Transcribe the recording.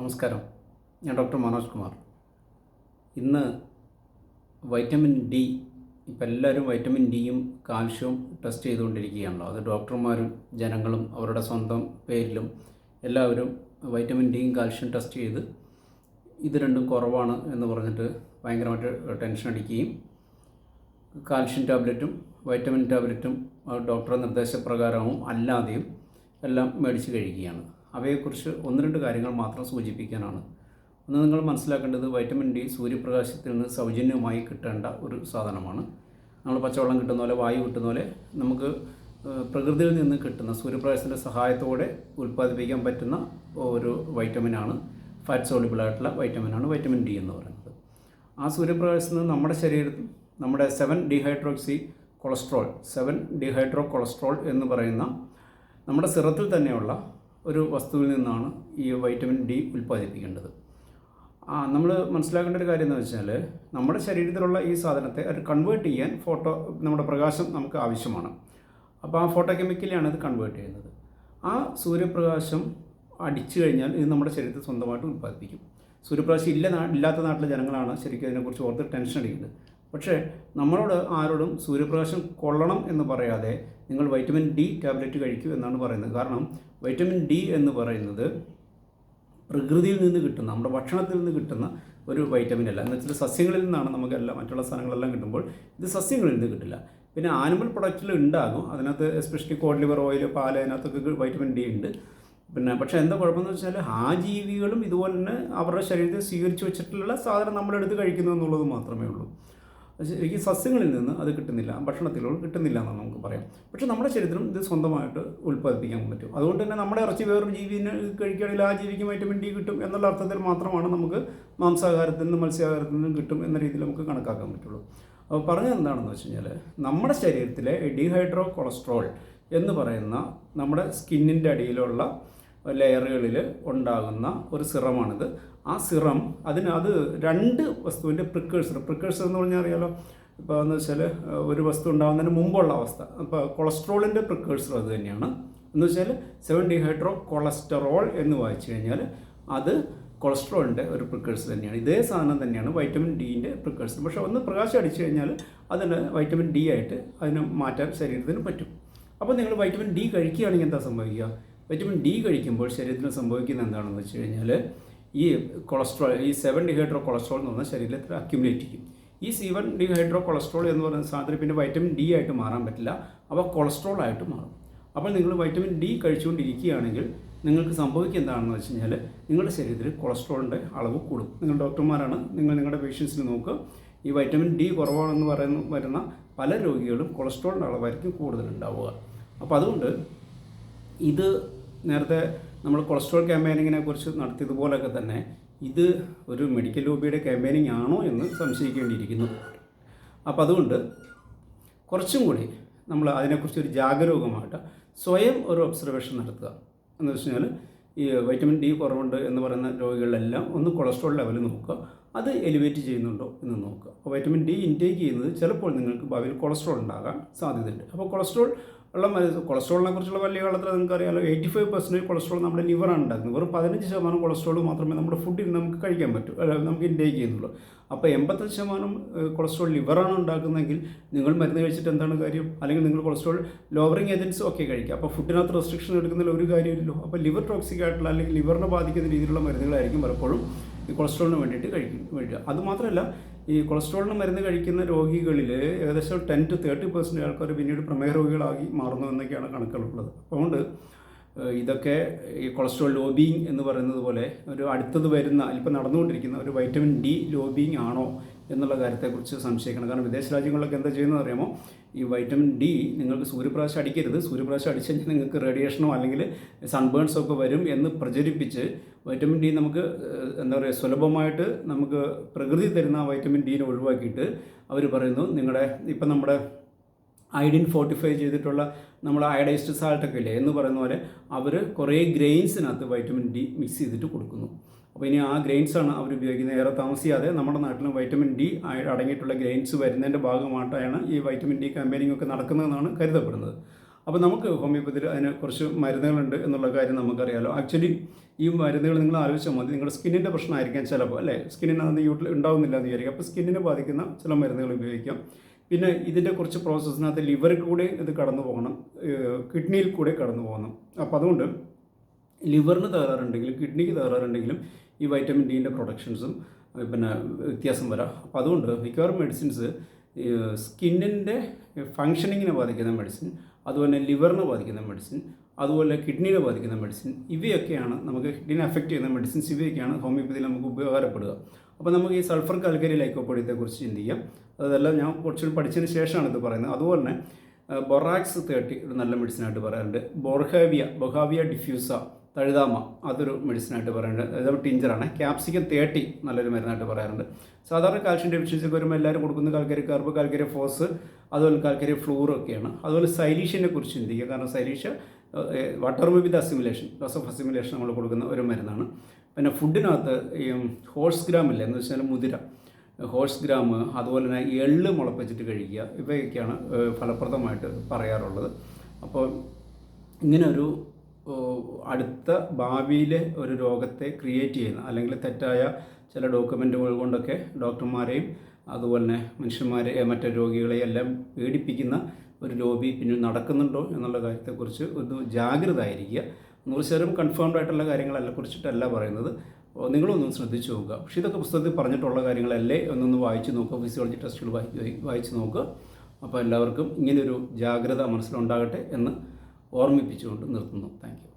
നമസ്കാരം. ഞാൻ ഡോക്ടർ മനോജ് കുമാർ. ഇന്ന് വൈറ്റമിൻ ഡി ഇപ്പം എല്ലാവരും വൈറ്റമിൻ ഡിയും കാൽഷ്യവും ടെസ്റ്റ് ചെയ്തുകൊണ്ടിരിക്കുകയാണല്ലോ. അത് ഡോക്ടർമാരും ജനങ്ങളും അവരുടെ സ്വന്തം പേരിലും എല്ലാവരും വൈറ്റമിൻ ഡിയും കാൽഷ്യം ടെസ്റ്റ് ചെയ്ത് ഇത് രണ്ടും കുറവാണ് എന്ന് പറഞ്ഞിട്ട് ഭയങ്കരമായിട്ട് ടെൻഷൻ അടിക്കുകയും കാൽഷ്യം ടാബ്ലറ്റും വൈറ്റമിൻ ടാബ്ലറ്റും ഡോക്ടറുടെ നിർദ്ദേശപ്രകാരവും അല്ലാതെയും എല്ലാം മേടിച്ച് കഴിക്കുകയാണ്. അവയെക്കുറിച്ച് ഒന്ന് രണ്ട് കാര്യങ്ങൾ മാത്രം സൂചിപ്പിക്കാനാണ്. ഒന്ന് നിങ്ങൾ മനസ്സിലാക്കേണ്ടത് വൈറ്റമിൻ ഡി സൂര്യപ്രകാശത്തിൽ നിന്ന് സൗജന്യമായി കിട്ടേണ്ട ഒരു സാധനമാണ്. നമ്മൾ പച്ചവെള്ളം കിട്ടുന്ന പോലെ വായു കിട്ടുന്ന പോലെ നമുക്ക് പ്രകൃതിയിൽ നിന്ന് കിട്ടുന്ന സൂര്യപ്രകാശത്തിന്റെ സഹായത്തോടെ ഉൽപ്പാദിപ്പിക്കാൻ പറ്റുന്ന ഒരു വൈറ്റമിനാണ് ഫാറ്റ് സോളിബിൾ ആയിട്ടുള്ള വൈറ്റമിനാണ് വൈറ്റമിൻ ഡി എന്ന് പറയുന്നത്. ആ സൂര്യപ്രകാശത്തിൽ നിന്ന് നമ്മുടെ ശരീരത്തിൽ നമ്മുടെ seven dihydroxy cholesterol seven dihydro cholesterol എന്ന് പറയുന്ന നമ്മുടെ സിറത്തിൽ തന്നെയുള്ള ഒരു വസ്തുവിൽ നിന്നാണ് ഈ വൈറ്റമിൻ ഡി ഉൽപ്പാദിപ്പിക്കേണ്ടത്. ആ നമ്മൾ മനസ്സിലാക്കേണ്ട ഒരു കാര്യം എന്ന് വെച്ചാൽ നമ്മുടെ ശരീരത്തിലുള്ള ഈ സാധനത്തെ അത് കൺവേർട്ട് ചെയ്യാൻ ഫോട്ടോ നമ്മുടെ പ്രകാശം നമുക്ക് ആവശ്യമാണ്. അപ്പോൾ ആ ഫോട്ടോ കെമിക്കലിയാണ് ഇത് കൺവേർട്ട് ചെയ്യുന്നത്. ആ സൂര്യപ്രകാശം അടിച്ചു കഴിഞ്ഞാൽ ഇത് നമ്മുടെ ശരീരത്തിൽ സ്വന്തമായിട്ട് ഉൽപ്പാദിപ്പിക്കും. സൂര്യപ്രകാശം ഇല്ല ഇല്ലാത്ത നാട്ടിലെ ജനങ്ങളാണ് ശരിക്കും അതിനെക്കുറിച്ച് ഓർത്ത് ടെൻഷൻ അടിക്കുന്നത്. പക്ഷേ നമ്മളോട് ആരോടും സൂര്യപ്രകാശം കൊള്ളണം എന്ന് പറയാതെ നിങ്ങൾ വൈറ്റമിൻ ഡി ടാബ്ലറ്റ് കഴിക്കൂ എന്നാണ് പറയുന്നത്. കാരണം വൈറ്റമിൻ ഡി എന്ന് പറയുന്നത് പ്രകൃതിയിൽ നിന്ന് കിട്ടുന്ന നമ്മുടെ ഭക്ഷണത്തിൽ നിന്ന് കിട്ടുന്ന ഒരു വൈറ്റമിൻ അല്ല. എന്ന് വെച്ചാൽ സസ്യങ്ങളിൽ നിന്നാണ് നമുക്കെല്ലാം മറ്റുള്ള സാധനങ്ങളെല്ലാം കിട്ടുമ്പോൾ ഇത് സസ്യങ്ങളിൽ നിന്ന് കിട്ടില്ല. പിന്നെ ആനിമൽ പ്രൊഡക്റ്റിൽ ഉണ്ടാകും. അതിനകത്ത് എസ്പെഷ്യലി കോഡ് ലിവർ ഓയിൽ പാൽ അതിനകത്തൊക്കെ വൈറ്റമിൻ ഡി ഉണ്ട്. പിന്നെ പക്ഷേ എന്താ കുഴപ്പമെന്ന് വെച്ചാൽ ആ ജീവികളും ഇതുപോലെ തന്നെ അവരുടെ ശരീരത്തിൽ സ്വീകരിച്ചു വെച്ചിട്ടുള്ള സാധനം നമ്മളെടുത്ത് കഴിക്കുന്നു എന്നുള്ളത് മാത്രമേ ഉള്ളൂ. ശരിക്കും സസ്യങ്ങളിൽ നിന്ന് അത് കിട്ടുന്നില്ല ഭക്ഷണത്തിലൂടെ കിട്ടുന്നില്ല എന്നാണ് നമുക്ക് പറയാം. പക്ഷേ നമ്മുടെ ശരീരത്തിലും ഇത് സ്വന്തമായിട്ട് ഉൽപ്പാദിപ്പിക്കാൻ പറ്റും. അതുകൊണ്ട് തന്നെ നമ്മുടെ ഇറച്ചി വേറൊരു ജീവിനെ കഴിക്കുകയാണെങ്കിൽ ആ ജീവിക്ക് വൈറ്റമിൻ ഡി കിട്ടും എന്നുള്ള അർത്ഥത്തിൽ മാത്രമാണ് നമുക്ക് മാംസാഹാരത്തിൽ നിന്നും മത്സ്യാഹാരത്തിൽ നിന്നും കിട്ടും എന്ന രീതിയിൽ നമുക്ക് കണക്കാക്കാൻ പറ്റുള്ളൂ. അപ്പോൾ പറഞ്ഞത് എന്താണെന്ന് വെച്ച് കഴിഞ്ഞാൽ നമ്മുടെ ശരീരത്തിലെ ഡീഹൈഡ്രോ കൊളസ്ട്രോൾ എന്ന് പറയുന്ന നമ്മുടെ സ്കിന്നിന്റെ അടിയിലുള്ള ലെയറുകളിൽ ഉണ്ടാകുന്ന ഒരു സിറമാണിത്. ആ സിറം അതിന് അത് രണ്ട് വസ്തുവിന്റെ പ്രിക്കേഴ്സർ പ്രിക്കേഴ്സർ എന്ന് പറഞ്ഞാൽ അറിയാലോ? ഇപ്പോൾ എന്ന് വെച്ചാൽ ഒരു വസ്തു ഉണ്ടാകുന്നതിന് മുമ്പുള്ള അവസ്ഥ. അപ്പോൾ കൊളസ്ട്രോളിന്റെ പ്രിക്കേഴ്സർ അത് തന്നെയാണ്. എന്ന് വെച്ചാൽ സെവൻ ഡിഹൈഡ്രോ കൊളസ്ട്രോൾ എന്ന് വായിച്ചു കഴിഞ്ഞാൽ അത് കൊളസ്ട്രോളിന്റെ ഒരു പ്രിക്കേഴ്സർ തന്നെയാണ്. ഇതേ സാധനം തന്നെയാണ് വൈറ്റമിൻ ഡീന്റെ പ്രിക്കേഴ്സർ പക്ഷേ ഒന്ന് പ്രകാശം അടിച്ചു കഴിഞ്ഞാൽ അതിന് വൈറ്റമിൻ ഡി ആയിട്ട് അതിന് മാറ്റാൻ ശരീരത്തിന് പറ്റും. അപ്പോൾ നിങ്ങൾ വൈറ്റമിൻ ഡി കഴിക്കുകയാണെങ്കിൽ എന്താ സംഭവിക്കുക? വൈറ്റമിൻ ഡി കഴിക്കുമ്പോൾ ശരീരത്തിന് സംഭവിക്കുന്നത് എന്താണെന്ന് വെച്ച് കഴിഞ്ഞാൽ ഈ കൊളസ്ട്രോൾ ഈ സെവൻ ഡിഹൈഡ്രോ കൊളസ്ട്രോൾ എന്ന് പറഞ്ഞാൽ ശരീരത്തിൽ അക്യുമുലേറ്റ് ചെയ്യും. ഈ സെവൻ ഡിഹൈഡ്രോ കൊളസ്ട്രോൾ എന്ന് പറയുന്ന സാധനം പിന്നെ വൈറ്റമിൻ ഡി ആയിട്ട് മാറാൻ പറ്റില്ല. അവ കൊളസ്ട്രോൾ ആയിട്ട് മാറും. അപ്പോൾ നിങ്ങൾ വൈറ്റമിൻ ഡി കഴിച്ചുകൊണ്ടിരിക്കുകയാണെങ്കിൽ നിങ്ങൾക്ക് സംഭവിക്കുക എന്താണെന്ന് വെച്ച് കഴിഞ്ഞാൽ നിങ്ങളുടെ ശരീരത്തിൽ കൊളസ്ട്രോളിന്റെ അളവ് കൂടും. നിങ്ങൾ ഡോക്ടർമാരാണ്. നിങ്ങൾ നിങ്ങളുടെ പേഷ്യൻസിന് നോക്കുക ഈ വൈറ്റമിൻ ഡി കുറവാണെന്ന് പറയുന്ന വരുന്ന പല രോഗികളും കൊളസ്ട്രോളിന്റെ അളവായിരിക്കും കൂടുതലുണ്ടാവുക. അപ്പോൾ അതുകൊണ്ട് ഇത് നേരത്തെ നമ്മൾ കൊളസ്ട്രോൾ ക്യാമ്പയിനിങ്ങിനെ കുറിച്ച് നടത്തിയതുപോലൊക്കെ തന്നെ ഇത് ഒരു മെഡിക്കൽ ലോബിയുടെ ക്യാമ്പയിനിങ് ആണോ എന്ന് സംശയിക്കേണ്ടിയിരിക്കുന്നു. അപ്പോൾ അതുകൊണ്ട് കുറച്ചും കൂടി നമ്മൾ അതിനെക്കുറിച്ച് ഒരു ജാഗരൂകമായിട്ട് സ്വയം ഒരു ഒബ്സർവേഷൻ നടത്തുക. എന്ന് വെച്ച് കഴിഞ്ഞാൽ ഈ വൈറ്റമിൻ ഡി കുറവുണ്ട് എന്ന് പറയുന്ന രോഗികളെല്ലാം ഒന്ന് കൊളസ്ട്രോൾ ലെവൽ നോക്കുക. അത് എലിവേറ്റ് ചെയ്യുന്നുണ്ടോ എന്ന് നോക്കുക. അപ്പോൾ വൈറ്റമിൻ ഡി ഇൻടേക്ക് ചെയ്യുന്നത് ചിലപ്പോൾ നിങ്ങൾക്ക് ഭാവിയിൽ കൊളസ്ട്രോൾ ഉണ്ടാകാൻ സാധ്യതയുണ്ട്. അപ്പോൾ കൊളസ്ട്രോൾ ഉള്ള കൊളസ്ട്രോളിനെ കുറിച്ചുള്ള വലിയ കാലത്തിൽ നിങ്ങൾക്ക് അറിയാലോ. എയ്റ്റി ഫൈവ് പെർസെന്റേജ് കൊളസ്ട്രോൾ നമ്മുടെ ലിവറാണ് ഉണ്ടാക്കുന്നത്. വെറും പതിനഞ്ച് ശതമാനം കൊളസ്ട്രോൾ മാത്രമേ നമ്മുടെ ഫുഡിൽ നമുക്ക് കഴിക്കാൻ പറ്റൂ. നമുക്ക് ഇൻടേക്ക് ചെയ്യുന്നുള്ളൂ. അപ്പോൾ എൺപത്തഞ്ച് ശതമാനം കൊളസ്ട്രോൾ ലിവറാണ് ഉണ്ടാക്കുന്നതെങ്കിൽ നിങ്ങൾ മരുന്ന് കഴിച്ചിട്ട് എന്താണ് കാര്യം? അല്ലെങ്കിൽ നിങ്ങൾ കൊളസ്ട്രോൾ ലോവറിങ് ഏജൻസ് ഒക്കെ കഴിക്കുക. അപ്പോൾ ഫുഡിനകത്ത് റെസ്ട്രിക്ഷൻ എടുക്കുന്നതിൽ ഒരു കാര്യമില്ലല്ലോ. അപ്പോൾ ലിവർ ടോക്സിക് ആയിട്ടുള്ള അല്ലെങ്കിൽ ലിവറിനെ ബാധിക്കുന്ന രീതിയിലുള്ള മരുന്നുകളായിരിക്കും പലപ്പോഴും ഈ കൊളസ്ട്രോളിന് വേണ്ടിയിട്ട് കഴിക്കും വേണ്ടി അതുമാത്രമല്ല ഈ കൊളസ്ട്രോളിന് മരുന്ന് കഴിക്കുന്ന രോഗികളിൽ ഏകദേശം ടെൻ ടു തേർട്ടി പെർസെന്റ് ആൾക്കാർ പിന്നീട് പ്രമേഹ രോഗികളാകി മാറുന്നു എന്നൊക്കെയാണ് കണക്കുകളുള്ളത്. അതുകൊണ്ട് ഇതൊക്കെ ഈ കൊളസ്ട്രോൾ ലോബിങ് എന്ന് പറയുന്നത് പോലെ ഒരു അടുത്തത് വരുന്ന ഇപ്പം നടന്നുകൊണ്ടിരിക്കുന്ന ഒരു വൈറ്റമിൻ ഡി ലോബിങ് ആണോ എന്നുള്ള കാര്യത്തെക്കുറിച്ച് സംശയിക്കണം. കാരണം വിദേശ രാജ്യങ്ങളിലൊക്കെ എന്താ ചെയ്യുന്നത് അറിയാമോ? ഈ വൈറ്റമിൻ ഡി നിങ്ങൾക്ക് സൂര്യപ്രകാശം അടിക്കരുത്. സൂര്യപ്രകാശം അടിച്ചു കഴിഞ്ഞാൽ നിങ്ങൾക്ക് റേഡിയേഷനോ അല്ലെങ്കിൽ സൺബേൺസോ ഒക്കെ വരും എന്ന് പ്രചരിപ്പിച്ച് വൈറ്റമിൻ ഡി നമുക്ക് എന്താ പറയുക സുലഭമായിട്ട് നമുക്ക് പ്രകൃതി തരുന്ന വൈറ്റമിൻ ഡീനെ ഒഴിവാക്കിയിട്ട് അവർ പറയുന്നു. നിങ്ങളുടെ ഇപ്പം നമ്മുടെ അയഡിൻ ഫോർട്ടിഫൈ ചെയ്തിട്ടുള്ള നമ്മൾ അയഡൈസ്ഡ് സാൾട്ടൊക്കെ ഇല്ലേ എന്ന് പറയുന്ന പോലെ അവർ കുറേ ഗ്രെയിൻസിനകത്ത് വൈറ്റമിൻ ഡി മിക്സ് ചെയ്തിട്ട് കൊടുക്കുന്നു. അപ്പോൾ ഇനി ആ ഗ്രെയിൻസാണ് അവർ ഉപയോഗിക്കുന്നത്. ഏറെ താമസിയാതെ നമ്മുടെ നാട്ടിലും വൈറ്റമിൻ ഡി അടങ്ങിയിട്ടുള്ള ഗ്രെയിൻസ് വരുന്നതിന്റെ ഭാഗമായിട്ടാണ് ഈ വൈറ്റമിൻ ഡി ക്യാമ്പയിനിങ് ഒക്കെ നടക്കുന്നതെന്നാണ് കരുതപ്പെടുന്നത്. അപ്പോൾ നമുക്ക് ഹോമിയോപ്പതിയിൽ അതിന് കുറച്ച് മരുന്നുകളുണ്ട് എന്നുള്ള കാര്യം നമുക്കറിയാമല്ലോ ആക്ച്വലി ഈ മരുന്നുകൾ നിങ്ങൾ ആലോചിച്ചാൽ മതി. നിങ്ങളുടെ സ്കിന്നിന്റെ പ്രശ്നമായിരിക്കാം ചിലപ്പോൾ അല്ലേ? സ്കിന്നിനകത്ത് യൂട്ടിൽ ഉണ്ടാവുന്നില്ല എന്ന് വിചാരിക്കും. അപ്പോൾ സ്കിന്നിനെ ബാധിക്കുന്ന ചില മരുന്നുകൾ ഉപയോഗിക്കാം. പിന്നെ ഇതിന്റെ കുറച്ച് പ്രോസസ്സിനകത്ത് ലിവറിൽ കൂടെ ഇത് കടന്നു പോകണം കിഡ്നിയിൽ കൂടെ കടന്നു പോകണം. അപ്പോൾ അതുകൊണ്ട് ലിവറിന് തകരാറുണ്ടെങ്കിലും കിഡ്നിക്ക് തകരാറുണ്ടെങ്കിലും ഈ വൈറ്റമിൻ ഡിന്റെ പ്രൊഡക്ഷൻസും പിന്നെ വ്യത്യാസം വരാം. അപ്പോൾ അതുകൊണ്ട് മിക്കവാറും മെഡിസിൻസ് സ്കിന്നിന്റെ ഫങ്ഷനിങ്ങിനെ ബാധിക്കുന്ന മെഡിസിൻ അതുപോലെ ലിവറിനെ ബാധിക്കുന്ന മെഡിസിൻ അതുപോലെ കിഡ്നിയെ ബാധിക്കുന്ന മെഡിസിൻ ഇവയൊക്കെയാണ് നമുക്ക് കിഡ്നിനെ അഫക്റ്റ് ചെയ്യുന്ന മെഡിസിൻസ് ഇവയൊക്കെയാണ് ഹോമിയോപ്പതിയിൽ നമുക്ക് ഉപകാരപ്പെടുക. അപ്പോൾ നമുക്ക് ഈ സൾഫർ കാൽക്കരി ലൈക്കോപ്പൊടിയത്തെക്കുറിച്ച് ചിന്തിക്കാം. അതെല്ലാം ഞാൻ കുറച്ചുകൂടി പഠിച്ചതിന് ശേഷമാണ് ഇത് പറയുന്നത്. അതുപോലെ തന്നെ ബൊറാക്സ് തേർട്ടി ഒരു നല്ല മെഡിസിനായിട്ട് പറയാറുണ്ട്. ബൊർഹാവിയ ബൊഹാവിയ ഡിഫ്യൂസ തഴുതാമ അതൊരു മെഡിസിനായിട്ട് പറയാറുണ്ട്. അത് ടിഞ്ചറാണ് ക്യാപ്സിക്കം തേർട്ടി നല്ലൊരു മരുന്നായിട്ട് പറയാറുണ്ട്. സാധാരണ കാൽഷ്യം ഡെഫിഷ്യൻസിക്ക് വരുമ്പോൾ എല്ലാവരും കൊടുക്കുന്ന കാൽക്കരി കാർബ് കാൽക്കരി ഫോസ് അതുപോലെ കാൽക്കരി ഫ്ലൂറൊക്കെയാണ് അതുപോലെ സൈലീഷ്യനെ കുറിച്ച് ചിന്തിക്കുക. കാരണം സൈലീഷ്യ water with assimilation dose of assimilation നമ്മൾ കൊടുക്കുന്ന ഒരു മരുന്നാണ്. പിന്നെ ഫുഡിനകത്ത് ഈ ഹോഴ്സ് ഗ്രാം ഇല്ല എന്ന് വെച്ചാൽ മുതിര. ഹോഴ്സ് ഗ്രാം അതുപോലെ തന്നെ എള്ള് മുളപ്പിച്ചിട്ട് കഴിക്കുക. ഇവയൊക്കെയാണ് ഫലപ്രദമായിട്ട് പറയാറുള്ളത്. അപ്പോൾ ഇങ്ങനൊരു അടുത്ത ഭാവിയിലെ ഒരു രോഗത്തെ ക്രിയേറ്റ് ചെയ്യുന്ന അല്ലെങ്കിൽ തെറ്റായ ചില ഡോക്യുമെന്റുകൾ കൊണ്ടൊക്കെ ഡോക്ടർമാരെയും അതുപോലെ തന്നെ മനുഷ്യന്മാരെ മറ്റു രോഗികളെയും എല്ലാം പേടിപ്പിക്കുന്ന ഒരു ലോബി പിന്നെ നടക്കുന്നുണ്ടോ എന്നുള്ള കാര്യത്തെക്കുറിച്ച് ഒന്ന് ജാഗ്രത ആയിരിക്കുക നൂറ് ശതമാനം കൺഫേംഡ് ആയിട്ടുള്ള കാര്യങ്ങളല്ല കുറിച്ചിട്ടല്ല പറയുന്നത്. നിങ്ങളൊന്നും ശ്രദ്ധിച്ചു നോക്കുക. പക്ഷേ ഇതൊക്കെ പുസ്തകത്തിൽ പറഞ്ഞിട്ടുള്ള കാര്യങ്ങളല്ലേ ഒന്നൊന്ന് വായിച്ച് നോക്കുക. ഫിസിയോളജി ടെസ്റ്റുകൾ വായി വായിച്ച് നോക്കുക. അപ്പോൾ എല്ലാവർക്കും ഇങ്ങനെയൊരു ജാഗ്രത മനസ്സിലുണ്ടാകട്ടെ എന്ന് ഓർമ്മിപ്പിച്ചുകൊണ്ട് നിർത്തുന്നു. താങ്ക്